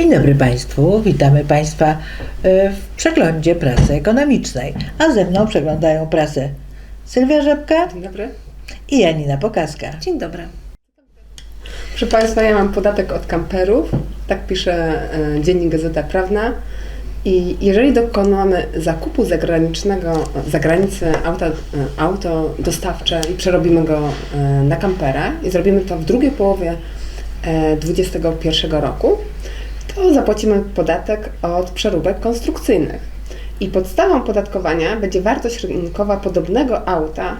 Dzień dobry Państwu, witamy Państwa e, w przeglądzie prasy ekonomicznej. A ze mną przeglądają prasę Sylwia Rzepka Dzień dobry. i Janina Pokaska. Dzień dobry. Proszę Państwa, ja mam podatek od kamperów. Tak pisze e, Dziennik Gazeta Prawna. I jeżeli dokonamy zakupu zagranicznego, z zagranicy auta, e, auto dostawcze i przerobimy go na kampera i zrobimy to w drugiej połowie e, 2021 roku, to zapłacimy podatek od przeróbek konstrukcyjnych. I podstawą podatkowania będzie wartość rynkowa podobnego auta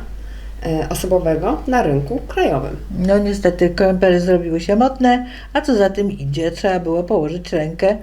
e, osobowego na rynku krajowym. No niestety kąpele zrobiły się motne, a co za tym idzie, trzeba było położyć rękę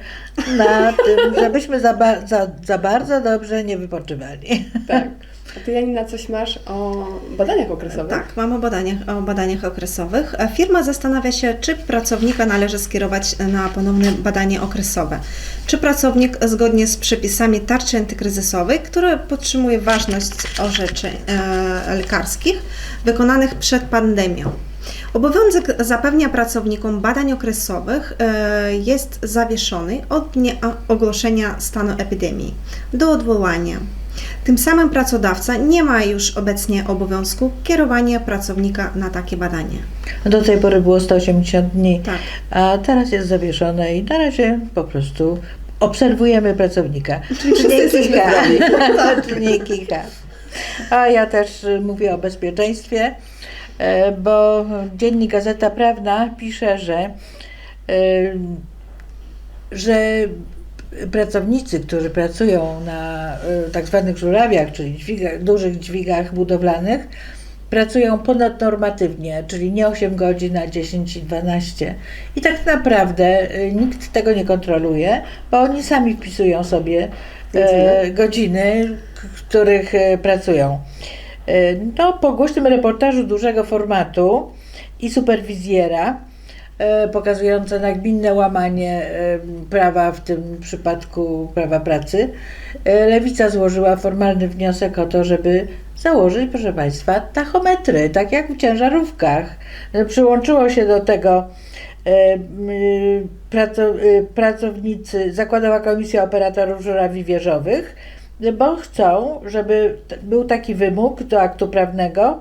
na tym, żebyśmy za, ba- za, za bardzo dobrze nie wypoczywali. Tak. A ty Janina coś masz o badaniach okresowych? Tak, mam o badaniach, o badaniach okresowych. A Firma zastanawia się, czy pracownika należy skierować na ponowne badanie okresowe. Czy pracownik zgodnie z przepisami tarczy antykryzysowej, które podtrzymuje ważność orzeczeń e, lekarskich wykonanych przed pandemią. Obowiązek zapewnia pracownikom badań okresowych e, jest zawieszony od dnia ogłoszenia stanu epidemii do odwołania. Tym samym pracodawca nie ma już obecnie obowiązku kierowania pracownika na takie badanie. Do tej pory było 180 dni, Tak. a teraz jest zawieszone i na razie po prostu obserwujemy pracownika. Czyli wszyscy nie jesteśmy kicha. zdrowi. Czyli nie kicha. A ja też y, mówię o bezpieczeństwie, e, bo Dziennik Gazeta Prawna pisze, że, y, że pracownicy, którzy pracują na y, tak zwanych żurawiach, czyli dźwigach, dużych dźwigach budowlanych, pracują ponadnormatywnie, czyli nie 8 godzin, a 10 i 12. I tak naprawdę y, nikt tego nie kontroluje, bo oni sami wpisują sobie e, godziny, w których e, pracują. E, No, po głośnym reportażu dużego formatu i superwizjera, e, pokazujące nagminne łamanie e, prawa, w tym przypadku prawa pracy, e, Lewica złożyła formalny wniosek o to, żeby założyć, proszę Państwa, tachometry, tak jak w ciężarówkach. Przyłączyło się do tego pracownicy, Zakładowa Komisja Operatorów Żurawi Wieżowych, bo chcą, żeby był taki wymóg do aktu prawnego,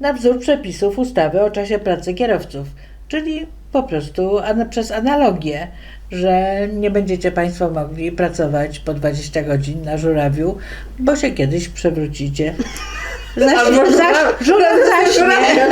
na wzór przepisów ustawy o czasie pracy kierowców, czyli po prostu an- przez analogię, że nie będziecie Państwo mogli pracować po 20 godzin na żurawiu, bo się kiedyś przewrócicie. Zaśnie, zaś, żuraw- zaśnie,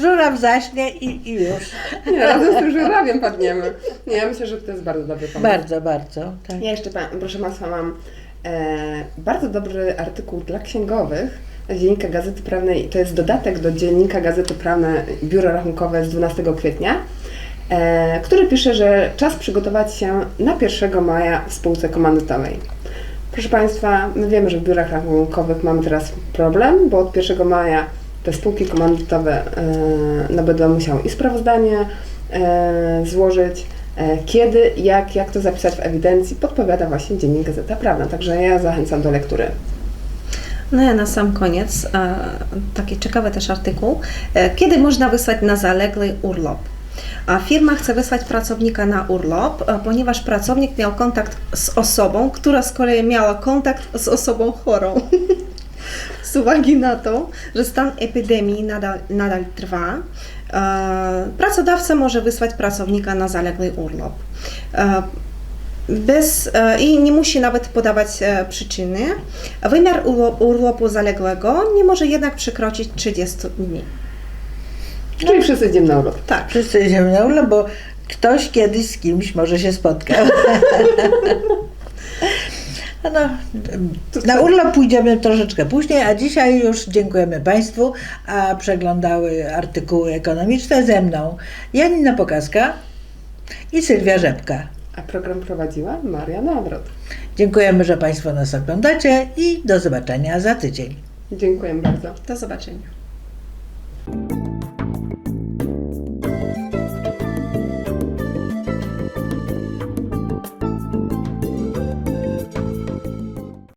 żuraw zaśnie i, i już. Nie, razem z tym żurawiem padniemy. Nie, ja myślę, że to jest bardzo dobry pomysł. Bardzo, bardzo. Tak. Ja jeszcze, proszę Państwa, mam e, bardzo dobry artykuł dla księgowych Dziennika Gazety Prawnej. To jest dodatek do Dziennika Gazety Prawnej Biuro Rachunkowe z 12 kwietnia, e, który pisze, że czas przygotować się na 1 maja w spółce komandytowej. Proszę Państwa, my wiemy, że w biurach rachunkowych mamy teraz problem, bo od 1 maja te spółki komandytowe e, no, będą musiały i sprawozdanie e, złożyć, e, kiedy, jak, jak to zapisać w ewidencji, podpowiada właśnie Dziennik Gazeta Prawna. Także ja zachęcam do lektury. No na sam koniec e, taki ciekawy też artykuł. E, kiedy można wysłać na zaległy urlop? A firma chce wysłać pracownika na urlop, e, ponieważ pracownik miał kontakt z osobą, która z kolei miała kontakt z osobą chorą. z uwagi na to, że stan epidemii nadal, nadal trwa, pracodawca może wysłać pracownika na zaległy urlop. Bez, e, I nie musi nawet podawać e, przyczyny. Wymiar urlo- urlopu zaległego nie może jednak przekroczyć 30 dni. Czyli wszyscy idziemy na urlop. Tak. Wszyscy idziemy na urlop, bo ktoś kiedyś z kimś może się spotkał. No, na urlop pójdziemy troszeczkę później, a dzisiaj już dziękujemy Państwu, a przeglądały artykuły ekonomiczne ze mną Janina Pokaska i Sylwia Rzepka. A program prowadziła Maria Nawrot. Dziękujemy, że Państwo nas oglądacie i do zobaczenia za tydzień. Dziękuję bardzo. Do zobaczenia.